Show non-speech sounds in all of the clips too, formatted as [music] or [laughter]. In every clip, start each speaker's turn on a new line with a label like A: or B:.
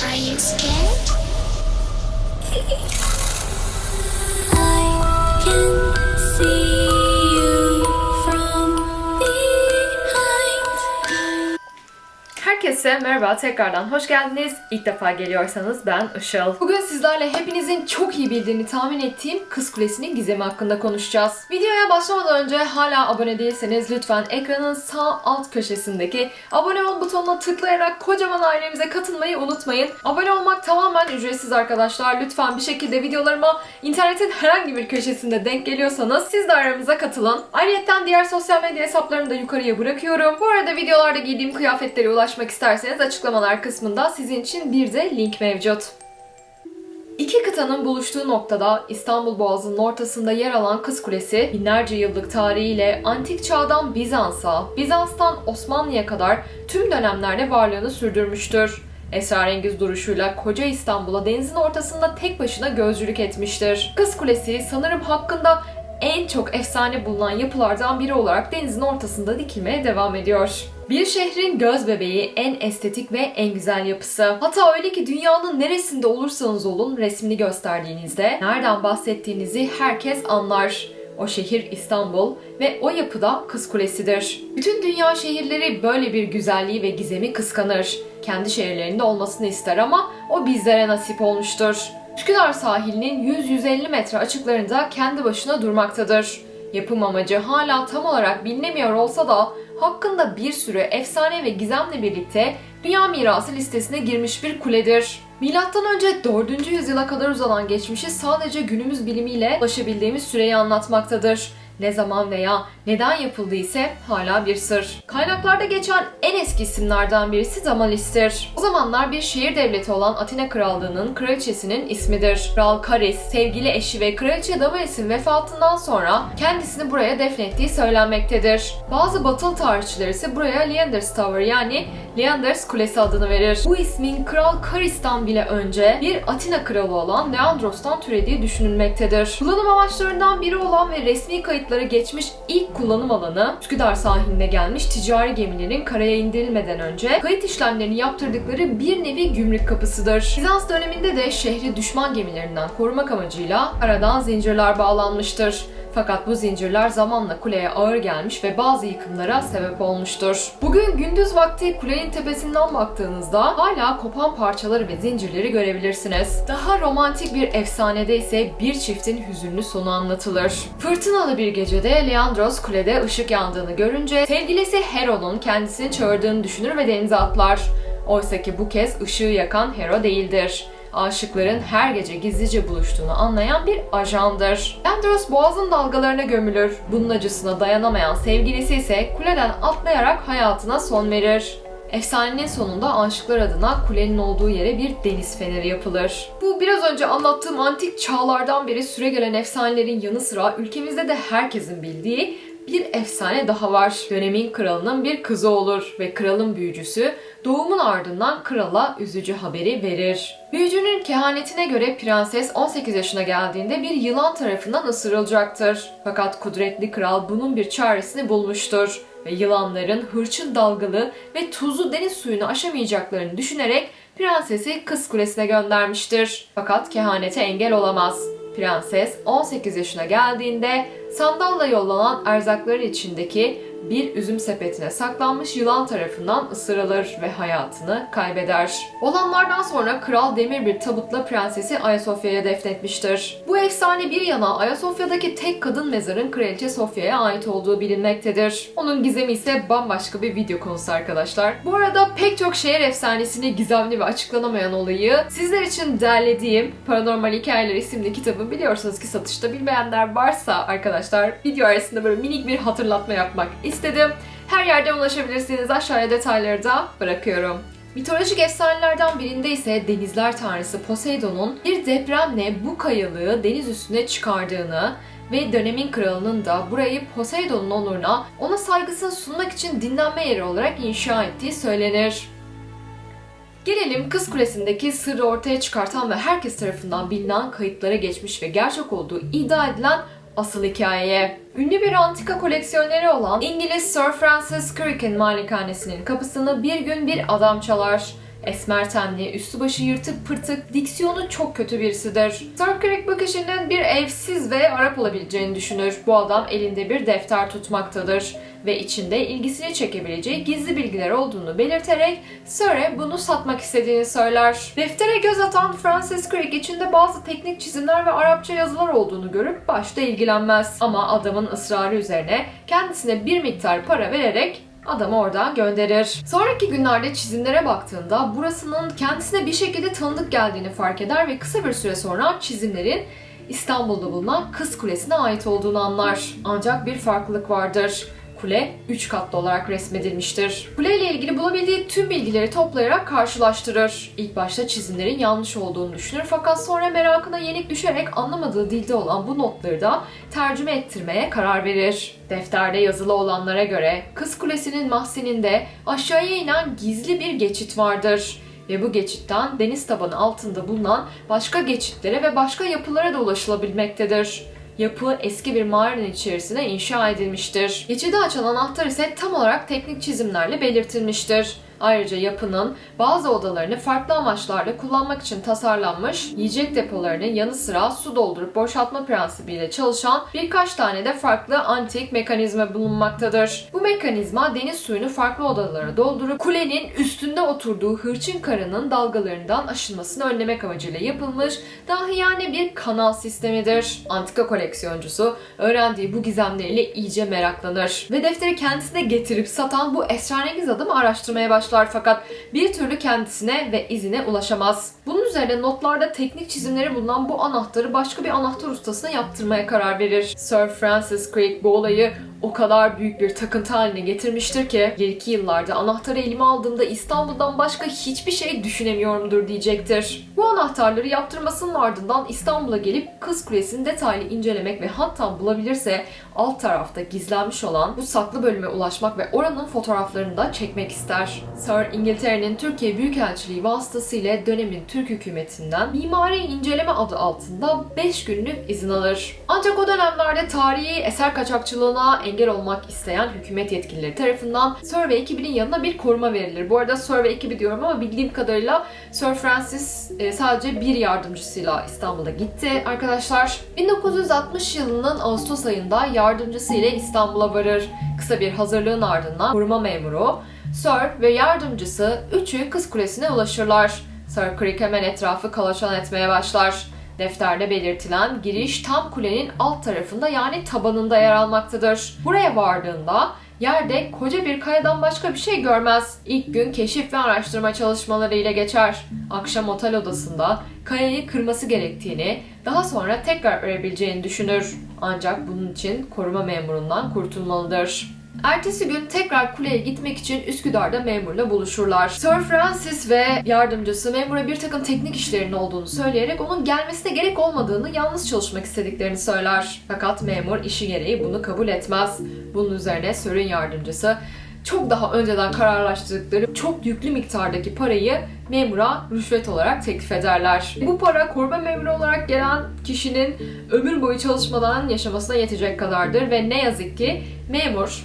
A: Are you scared? [laughs] I can see
B: Herkese merhaba tekrardan hoş geldiniz. İlk defa geliyorsanız ben Işıl. Bugün sizlerle hepinizin çok iyi bildiğini tahmin ettiğim Kız Kulesi'nin gizemi hakkında konuşacağız. Videoya başlamadan önce hala abone değilseniz lütfen ekranın sağ alt köşesindeki abone ol butonuna tıklayarak kocaman ailemize katılmayı unutmayın. Abone olmak tamamen ücretsiz arkadaşlar. Lütfen bir şekilde videolarıma internetin herhangi bir köşesinde denk geliyorsanız siz de aramıza katılın. Ayrıca diğer sosyal medya hesaplarını da yukarıya bırakıyorum. Bu arada videolarda giydiğim kıyafetlere ulaşmak isterseniz açıklamalar kısmında sizin için bir de link mevcut. İki kıtanın buluştuğu noktada İstanbul Boğazı'nın ortasında yer alan Kız Kulesi, binlerce yıllık tarihiyle antik çağdan Bizans'a, Bizans'tan Osmanlı'ya kadar tüm dönemlerde varlığını sürdürmüştür. Esrarengiz duruşuyla koca İstanbul'a denizin ortasında tek başına gözcülük etmiştir. Kız Kulesi sanırım hakkında en çok efsane bulunan yapılardan biri olarak denizin ortasında dikilmeye devam ediyor. Bir şehrin göz bebeği, en estetik ve en güzel yapısı. Hatta öyle ki dünyanın neresinde olursanız olun resmini gösterdiğinizde nereden bahsettiğinizi herkes anlar. O şehir İstanbul ve o yapıda Kız Kulesi'dir. Bütün dünya şehirleri böyle bir güzelliği ve gizemi kıskanır. Kendi şehirlerinde olmasını ister ama o bizlere nasip olmuştur. Üsküdar sahilinin 100-150 metre açıklarında kendi başına durmaktadır. Yapım amacı hala tam olarak bilinemiyor olsa da hakkında bir sürü efsane ve gizemle birlikte Dünya Mirası listesine girmiş bir kuledir. Milattan önce 4. yüzyıla kadar uzanan geçmişi sadece günümüz bilimiyle ulaşabildiğimiz süreyi anlatmaktadır. Ne zaman veya neden yapıldığı ise hala bir sır. Kaynaklarda geçen en eski isimlerden birisi Damalis'tir. O zamanlar bir şehir devleti olan Atina Krallığı'nın kraliçesinin ismidir. Kral Karis, sevgili eşi ve kraliçe Damalis'in vefatından sonra kendisini buraya defnettiği söylenmektedir. Bazı batılı tarihçiler ise buraya Leanders Tower yani Leanders Kulesi adını verir. Bu ismin Kral Karis'tan bile önce bir Atina kralı olan Leandros'tan türediği düşünülmektedir. Kullanım amaçlarından biri olan ve resmi kayıtlara geçmiş ilk kullanım alanı Üsküdar sahiline gelmiş ticari gemilerin karaya indirilmeden önce kayıt işlemlerini yaptırdıkları bir nevi gümrük kapısıdır. Bizans döneminde de şehri düşman gemilerinden korumak amacıyla aradan zincirler bağlanmıştır. Fakat bu zincirler zamanla kuleye ağır gelmiş ve bazı yıkımlara sebep olmuştur. Bugün gündüz vakti kulenin tepesinden baktığınızda hala kopan parçaları ve zincirleri görebilirsiniz. Daha romantik bir efsanede ise bir çiftin hüzünlü sonu anlatılır. Fırtınalı bir gecede Leandros kulede ışık yandığını görünce sevgilisi Hero'nun kendisini çağırdığını düşünür ve denize atlar. Oysa ki bu kez ışığı yakan Hero değildir aşıkların her gece gizlice buluştuğunu anlayan bir ajandır. Andros boğazın dalgalarına gömülür. Bunun acısına dayanamayan sevgilisi ise kuleden atlayarak hayatına son verir. Efsanenin sonunda aşıklar adına kulenin olduğu yere bir deniz feneri yapılır. Bu biraz önce anlattığım antik çağlardan beri süregelen efsanelerin yanı sıra ülkemizde de herkesin bildiği bir efsane daha var. Dönemin kralının bir kızı olur ve kralın büyücüsü doğumun ardından krala üzücü haberi verir. Büyücünün kehanetine göre prenses 18 yaşına geldiğinde bir yılan tarafından ısırılacaktır. Fakat kudretli kral bunun bir çaresini bulmuştur ve yılanların hırçın dalgalı ve tuzlu deniz suyunu aşamayacaklarını düşünerek prensesi Kız Kulesi'ne göndermiştir. Fakat kehanete engel olamaz. Prenses 18 yaşına geldiğinde sandalla yollanan erzakların içindeki bir üzüm sepetine saklanmış yılan tarafından ısırılır ve hayatını kaybeder. Olanlardan sonra kral demir bir tabutla prensesi Ayasofya'ya defnetmiştir. Bu efsane bir yana Ayasofya'daki tek kadın mezarın kraliçe Sofya'ya ait olduğu bilinmektedir. Onun gizemi ise bambaşka bir video konusu arkadaşlar. Bu arada pek çok şehir efsanesini gizemli ve açıklanamayan olayı sizler için derlediğim Paranormal Hikayeler isimli kitabı biliyorsunuz ki satışta bilmeyenler varsa arkadaşlar video arasında böyle minik bir hatırlatma yapmak istedim. Her yerden ulaşabilirsiniz. Aşağıya detayları da bırakıyorum. Mitolojik efsanelerden birinde ise denizler tanrısı Poseidon'un bir depremle bu kayalığı deniz üstüne çıkardığını ve dönemin kralının da burayı Poseidon'un onuruna ona saygısını sunmak için dinlenme yeri olarak inşa ettiği söylenir. Gelelim Kız Kulesi'ndeki sırrı ortaya çıkartan ve herkes tarafından bilinen kayıtlara geçmiş ve gerçek olduğu iddia edilen asıl hikayeye. Ünlü bir antika koleksiyoneri olan İngiliz Sir Francis Crick'in malikanesinin kapısını bir gün bir adam çalar. Esmer tenli, üstü başı yırtık pırtık, diksiyonu çok kötü birisidir. Sir Craig bakışının bir evsiz ve Arap olabileceğini düşünür. Bu adam elinde bir defter tutmaktadır ve içinde ilgisini çekebileceği gizli bilgiler olduğunu belirterek Sir'e bunu satmak istediğini söyler. Deftere göz atan Francis Crick içinde bazı teknik çizimler ve Arapça yazılar olduğunu görüp başta ilgilenmez. Ama adamın ısrarı üzerine kendisine bir miktar para vererek adamı oradan gönderir. Sonraki günlerde çizimlere baktığında burasının kendisine bir şekilde tanıdık geldiğini fark eder ve kısa bir süre sonra çizimlerin İstanbul'da bulunan Kız Kulesi'ne ait olduğunu anlar. Ancak bir farklılık vardır. Kule 3 katlı olarak resmedilmiştir. Kule ile ilgili bulabildiği tüm bilgileri toplayarak karşılaştırır. İlk başta çizimlerin yanlış olduğunu düşünür fakat sonra merakına yenik düşerek anlamadığı dilde olan bu notları da tercüme ettirmeye karar verir. Defterde yazılı olanlara göre Kız Kulesi'nin mahzeninde aşağıya inen gizli bir geçit vardır ve bu geçitten deniz tabanı altında bulunan başka geçitlere ve başka yapılara da ulaşılabilmektedir. Yapı eski bir mağaranın içerisine inşa edilmiştir. Geçidi açan anahtar ise tam olarak teknik çizimlerle belirtilmiştir. Ayrıca yapının bazı odalarını farklı amaçlarla kullanmak için tasarlanmış, yiyecek depolarının yanı sıra su doldurup boşaltma prensibiyle çalışan birkaç tane de farklı antik mekanizma bulunmaktadır. Bu mekanizma deniz suyunu farklı odalara doldurup kulenin üstünde oturduğu hırçın karının dalgalarından aşılmasını önlemek amacıyla yapılmış dahiyane bir kanal sistemidir. Antika koleksiyoncusu öğrendiği bu gizemleriyle iyice meraklanır ve defteri kendisine getirip satan bu esrarengiz adamı araştırmaya başlar fakat bir türlü kendisine ve izine ulaşamaz. Bunun üzerine notlarda teknik çizimleri bulunan bu anahtarı başka bir anahtar ustasına yaptırmaya karar verir. Sir Francis Crick bu olayı o kadar büyük bir takıntı haline getirmiştir ki ileriki yıllarda anahtarı elime aldığımda İstanbul'dan başka hiçbir şey düşünemiyorumdur diyecektir. Bu anahtarları yaptırmasının ardından İstanbul'a gelip Kız Kulesi'ni detaylı incelemek ve hatta bulabilirse alt tarafta gizlenmiş olan bu saklı bölüme ulaşmak ve oranın fotoğraflarını da çekmek ister. Sir İngiltere'nin Türkiye Büyükelçiliği vasıtasıyla dönemin Türk hükümetinden mimari inceleme adı altında 5 günlük izin alır. Ancak o dönemlerde tarihi eser kaçakçılığına engel olmak isteyen hükümet yetkilileri tarafından Sir ve ekibinin yanına bir koruma verilir. Bu arada Sir ve ekibi diyorum ama bildiğim kadarıyla Sir Francis e, sadece bir yardımcısıyla İstanbul'a gitti arkadaşlar. 1960 yılının Ağustos ayında yardımcısı ile İstanbul'a varır. Kısa bir hazırlığın ardından koruma memuru, Sir ve yardımcısı üçü Kız Kulesi'ne ulaşırlar. Sir Crick hemen etrafı kalaçan etmeye başlar. Defterde belirtilen giriş tam kulenin alt tarafında yani tabanında yer almaktadır. Buraya vardığında yerde koca bir kayadan başka bir şey görmez. İlk gün keşif ve araştırma çalışmaları ile geçer. Akşam otel odasında kayayı kırması gerektiğini, daha sonra tekrar örebileceğini düşünür. Ancak bunun için koruma memurundan kurtulmalıdır. Ertesi gün tekrar kuleye gitmek için Üsküdar'da memurla buluşurlar. Sir Francis ve yardımcısı memura bir takım teknik işlerinin olduğunu söyleyerek onun gelmesine gerek olmadığını, yalnız çalışmak istediklerini söyler. Fakat memur işi gereği bunu kabul etmez. Bunun üzerine Sir'in yardımcısı çok daha önceden kararlaştırdıkları çok yüklü miktardaki parayı memura rüşvet olarak teklif ederler. Bu para koruma memuru olarak gelen kişinin ömür boyu çalışmadan yaşamasına yetecek kadardır ve ne yazık ki memur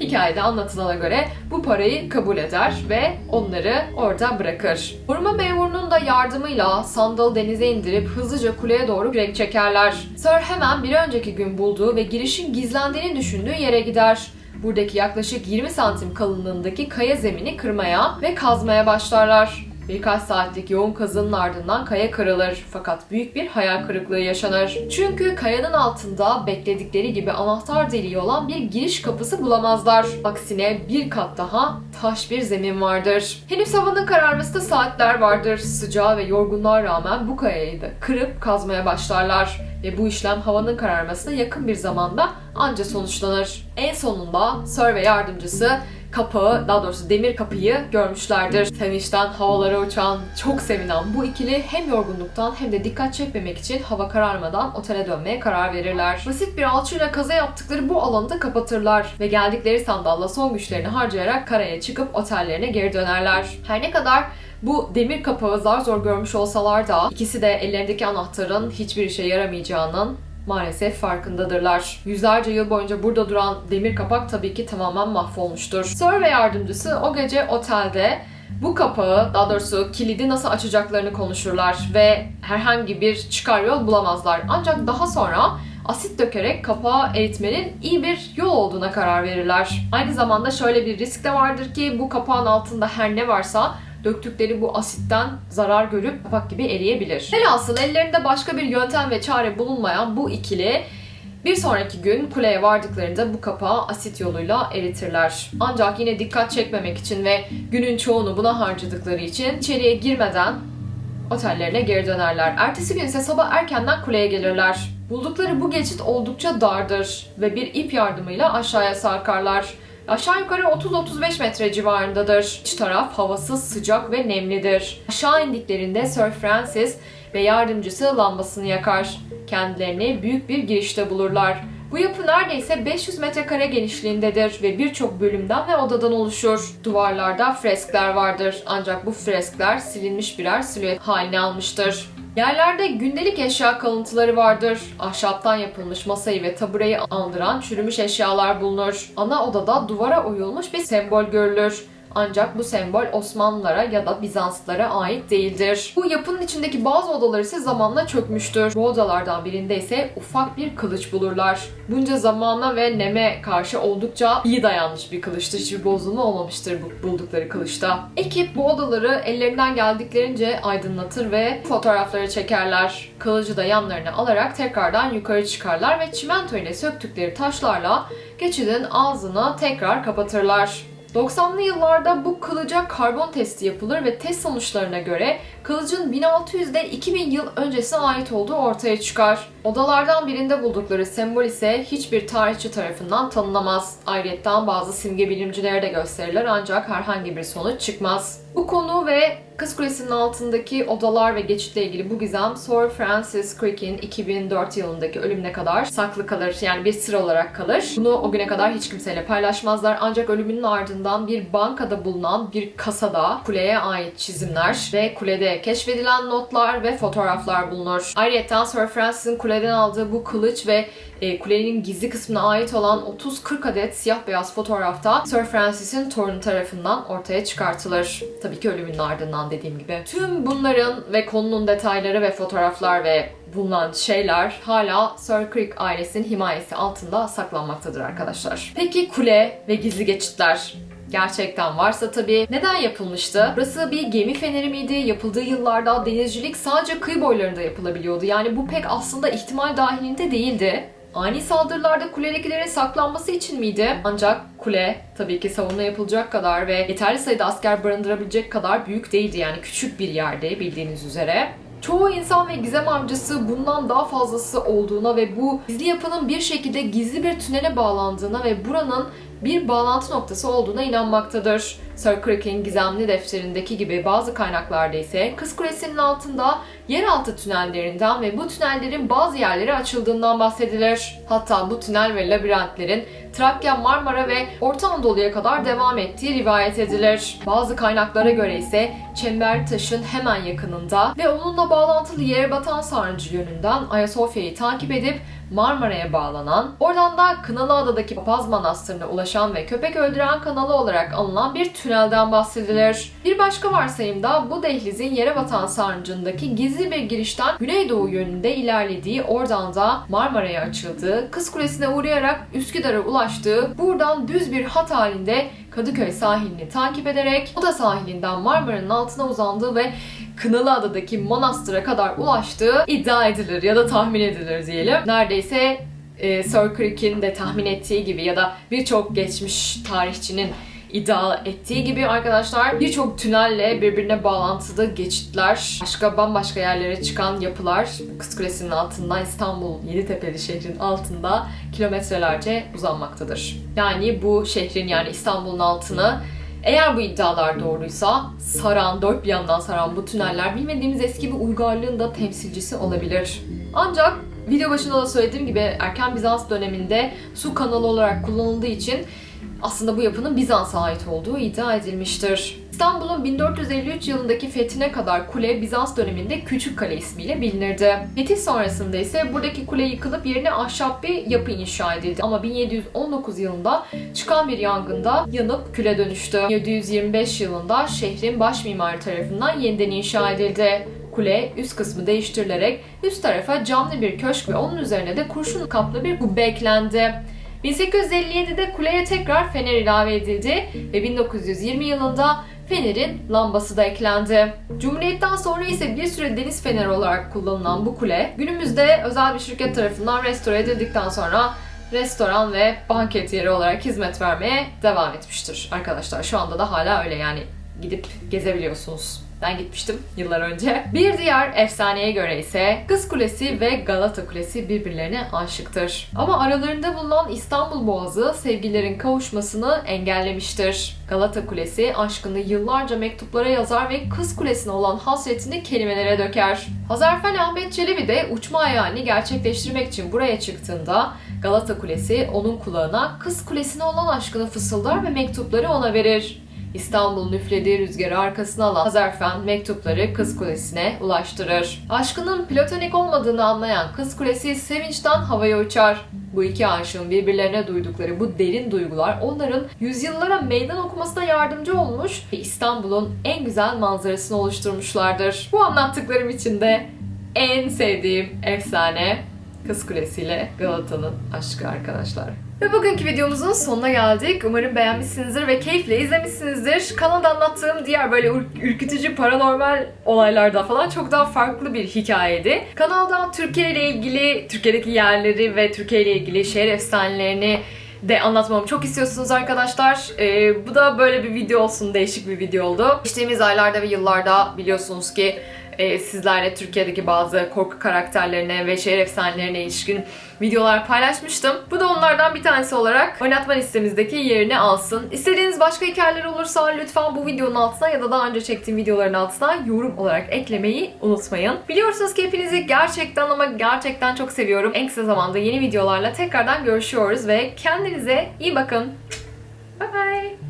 B: Hikayede anlatılana göre bu parayı kabul eder ve onları orada bırakır. Koruma memurunun da yardımıyla sandalı denize indirip hızlıca kuleye doğru kürek çekerler. Sir hemen bir önceki gün bulduğu ve girişin gizlendiğini düşündüğü yere gider. Buradaki yaklaşık 20 santim kalınlığındaki kaya zemini kırmaya ve kazmaya başlarlar. Birkaç saatlik yoğun kazının ardından kaya kırılır fakat büyük bir hayal kırıklığı yaşanır. Çünkü kayanın altında bekledikleri gibi anahtar deliği olan bir giriş kapısı bulamazlar. Aksine bir kat daha taş bir zemin vardır. Henüz havanın kararmasında saatler vardır. Sıcağa ve yorgunluğa rağmen bu kayayı da kırıp kazmaya başlarlar ve bu işlem havanın kararmasına yakın bir zamanda anca sonuçlanır. En sonunda Sir ve yardımcısı kapağı, daha doğrusu demir kapıyı görmüşlerdir. Sevinçten havalara uçan, çok sevinen bu ikili hem yorgunluktan hem de dikkat çekmemek için hava kararmadan otele dönmeye karar verirler. Basit bir alçıyla kaza yaptıkları bu alanı da kapatırlar ve geldikleri sandalla son güçlerini harcayarak karaya çıkıp otellerine geri dönerler. Her ne kadar bu demir kapağı zar zor görmüş olsalar da ikisi de ellerindeki anahtarın hiçbir işe yaramayacağının maalesef farkındadırlar. Yüzlerce yıl boyunca burada duran demir kapak tabii ki tamamen mahvolmuştur. Sir ve yardımcısı o gece otelde Bu kapağı, daha doğrusu kilidi nasıl açacaklarını konuşurlar ve herhangi bir çıkar yol bulamazlar. Ancak daha sonra asit dökerek kapağı eritmenin iyi bir yol olduğuna karar verirler. Aynı zamanda şöyle bir risk de vardır ki bu kapağın altında her ne varsa döktükleri bu asitten zarar görüp kapak gibi eriyebilir. Velhasıl ellerinde başka bir yöntem ve çare bulunmayan bu ikili bir sonraki gün kuleye vardıklarında bu kapağı asit yoluyla eritirler. Ancak yine dikkat çekmemek için ve günün çoğunu buna harcadıkları için içeriye girmeden otellerine geri dönerler. Ertesi gün ise sabah erkenden kuleye gelirler. Buldukları bu geçit oldukça dardır ve bir ip yardımıyla aşağıya sarkarlar. Aşağı yukarı 30-35 metre civarındadır. İç taraf havasız, sıcak ve nemlidir. Aşağı indiklerinde Sir Francis ve yardımcısı lambasını yakar. Kendilerini büyük bir girişte bulurlar. Bu yapı neredeyse 500 metrekare genişliğindedir ve birçok bölümden ve odadan oluşur. Duvarlarda freskler vardır ancak bu freskler silinmiş birer silüet haline almıştır. Yerlerde gündelik eşya kalıntıları vardır. Ahşaptan yapılmış masayı ve tabureyi andıran çürümüş eşyalar bulunur. Ana odada duvara oyulmuş bir sembol görülür. Ancak bu sembol Osmanlılara ya da Bizanslılara ait değildir. Bu yapının içindeki bazı odalar ise zamanla çökmüştür. Bu odalardan birinde ise ufak bir kılıç bulurlar. Bunca zamana ve neme karşı oldukça iyi dayanmış bir kılıçtır. Hiçbir bozulma olmamıştır bu buldukları kılıçta. Ekip bu odaları ellerinden geldiklerince aydınlatır ve fotoğrafları çekerler. Kılıcı da yanlarına alarak tekrardan yukarı çıkarlar ve çimento ile söktükleri taşlarla geçidin ağzını tekrar kapatırlar. 90'lı yıllarda bu kılıca karbon testi yapılır ve test sonuçlarına göre kılıcın 1600'de 2000 yıl öncesine ait olduğu ortaya çıkar. Odalardan birinde buldukları sembol ise hiçbir tarihçi tarafından tanınamaz. Ayrıca bazı simge bilimcilere de gösterilir ancak herhangi bir sonuç çıkmaz. Bu konu ve Kız Kulesi'nin altındaki odalar ve geçitle ilgili bu gizem Sir Francis Crick'in 2004 yılındaki ölümüne kadar saklı kalır. Yani bir sır olarak kalır. Bunu o güne kadar hiç kimseyle paylaşmazlar. Ancak ölümünün ardından bir bankada bulunan bir kasada kuleye ait çizimler ve kulede keşfedilen notlar ve fotoğraflar bulunur. Ayrıca Sir Francis'in kuleden aldığı bu kılıç ve e, kulenin gizli kısmına ait olan 30-40 adet siyah beyaz fotoğrafta Sir Francis'in torunu tarafından ortaya çıkartılır. Tabii ki ölümünün ardından dediğim gibi. Tüm bunların ve konunun detayları ve fotoğraflar ve bulunan şeyler hala Sir Crick ailesinin himayesi altında saklanmaktadır arkadaşlar. Peki kule ve gizli geçitler gerçekten varsa tabii neden yapılmıştı? Burası bir gemi feneri miydi? Yapıldığı yıllarda denizcilik sadece kıyı boylarında yapılabiliyordu. Yani bu pek aslında ihtimal dahilinde değildi. Ani saldırılarda kuledekilerin saklanması için miydi? Ancak kule tabii ki savunma yapılacak kadar ve yeterli sayıda asker barındırabilecek kadar büyük değildi. Yani küçük bir yerde bildiğiniz üzere. Çoğu insan ve gizem avcısı bundan daha fazlası olduğuna ve bu gizli yapının bir şekilde gizli bir tünele bağlandığına ve buranın bir bağlantı noktası olduğuna inanmaktadır. Sir Crick'in gizemli defterindeki gibi bazı kaynaklarda ise Kız Kulesi'nin altında yeraltı tünellerinden ve bu tünellerin bazı yerleri açıldığından bahsedilir. Hatta bu tünel ve labirentlerin Trakya, Marmara ve Orta Anadolu'ya kadar devam ettiği rivayet edilir. Bazı kaynaklara göre ise Çemberli Taş'ın hemen yakınında ve onunla bağlantılı Yerebatan Sarnıcı yönünden Ayasofya'yı takip edip Marmara'ya bağlanan, oradan da Kınalıada'daki Papaz Manastırı'na ulaşan ve köpek öldüren kanalı olarak anılan bir tünelden bahsedilir. Bir başka varsayımda bu dehlizin Yerebatan Sarnıcı'ndaki gizli bir girişten güneydoğu yönünde ilerlediği, oradan da Marmara'ya açıldığı, Kız Kulesi'ne uğrayarak Üsküdar'a ulaştığı, buradan düz bir hat halinde Kadıköy sahilini takip ederek Oda sahilinden Marmara'nın altına uzandığı ve Kınalıada'daki manastıra kadar ulaştığı iddia edilir ya da tahmin edilir diyelim. Neredeyse e, Sir Crick'in de tahmin ettiği gibi ya da birçok geçmiş tarihçinin iddia ettiği gibi arkadaşlar birçok tünelle birbirine bağlantılı geçitler, başka bambaşka yerlere çıkan yapılar Kız Kulesi'nin altında İstanbul Yeditepe'li şehrin altında kilometrelerce uzanmaktadır. Yani bu şehrin yani İstanbul'un altını eğer bu iddialar doğruysa saran, dört bir yandan saran bu tüneller bilmediğimiz eski bir uygarlığın da temsilcisi olabilir. Ancak video başında da söylediğim gibi erken Bizans döneminde su kanalı olarak kullanıldığı için aslında bu yapının Bizans'a ait olduğu iddia edilmiştir. İstanbul'un 1453 yılındaki fethine kadar kule Bizans döneminde Küçük Kale ismiyle bilinirdi. Fetih sonrasında ise buradaki kule yıkılıp yerine ahşap bir yapı inşa edildi. Ama 1719 yılında çıkan bir yangında yanıp küle dönüştü. 1725 yılında şehrin baş mimarı tarafından yeniden inşa edildi. Kule üst kısmı değiştirilerek üst tarafa camlı bir köşk ve onun üzerine de kurşun kaplı bir kubbe eklendi. 1857'de kuleye tekrar fener ilave edildi ve 1920 yılında fenerin lambası da eklendi. Cumhuriyetten sonra ise bir süre deniz feneri olarak kullanılan bu kule günümüzde özel bir şirket tarafından restore edildikten sonra restoran ve banket yeri olarak hizmet vermeye devam etmiştir arkadaşlar. Şu anda da hala öyle yani gidip gezebiliyorsunuz. Ben gitmiştim yıllar önce. Bir diğer efsaneye göre ise Kız Kulesi ve Galata Kulesi birbirlerine aşıktır. Ama aralarında bulunan İstanbul Boğazı sevgililerin kavuşmasını engellemiştir. Galata Kulesi aşkını yıllarca mektuplara yazar ve Kız Kulesi'ne olan hasretini kelimelere döker. Hazarfen Ahmet Çelebi de uçma hayalini gerçekleştirmek için buraya çıktığında Galata Kulesi onun kulağına Kız Kulesi'ne olan aşkını fısıldar ve mektupları ona verir. İstanbul'un üflediği rüzgarı arkasına alan Hazarfen mektupları Kız Kulesi'ne ulaştırır. Aşkının platonik olmadığını anlayan Kız Kulesi sevinçten havaya uçar. Bu iki aşığın birbirlerine duydukları bu derin duygular onların yüzyıllara meydan okumasına yardımcı olmuş ve İstanbul'un en güzel manzarasını oluşturmuşlardır. Bu anlattıklarım içinde en sevdiğim efsane Kız Kulesi ile Galata'nın aşkı arkadaşlar. Ve bugünkü videomuzun sonuna geldik. Umarım beğenmişsinizdir ve keyifle izlemişsinizdir. Kanalda anlattığım diğer böyle ür- ürkütücü paranormal olaylardan falan çok daha farklı bir hikayeydi. Kanalda Türkiye ile ilgili, Türkiye'deki yerleri ve Türkiye ile ilgili şehir efsanelerini de anlatmamı çok istiyorsunuz arkadaşlar. Ee, bu da böyle bir video olsun, değişik bir video oldu. Geçtiğimiz aylarda ve yıllarda biliyorsunuz ki e, sizlerle Türkiye'deki bazı korku karakterlerine ve şehir efsanelerine ilişkin videolar paylaşmıştım. Bu da onlardan bir tanesi olarak oynatma listemizdeki yerini alsın. İstediğiniz başka hikayeler olursa lütfen bu videonun altına ya da daha önce çektiğim videoların altına yorum olarak eklemeyi unutmayın. Biliyorsunuz ki hepinizi gerçekten ama gerçekten çok seviyorum. En kısa zamanda yeni videolarla tekrardan görüşüyoruz ve kendinize iyi bakın. Bye bye.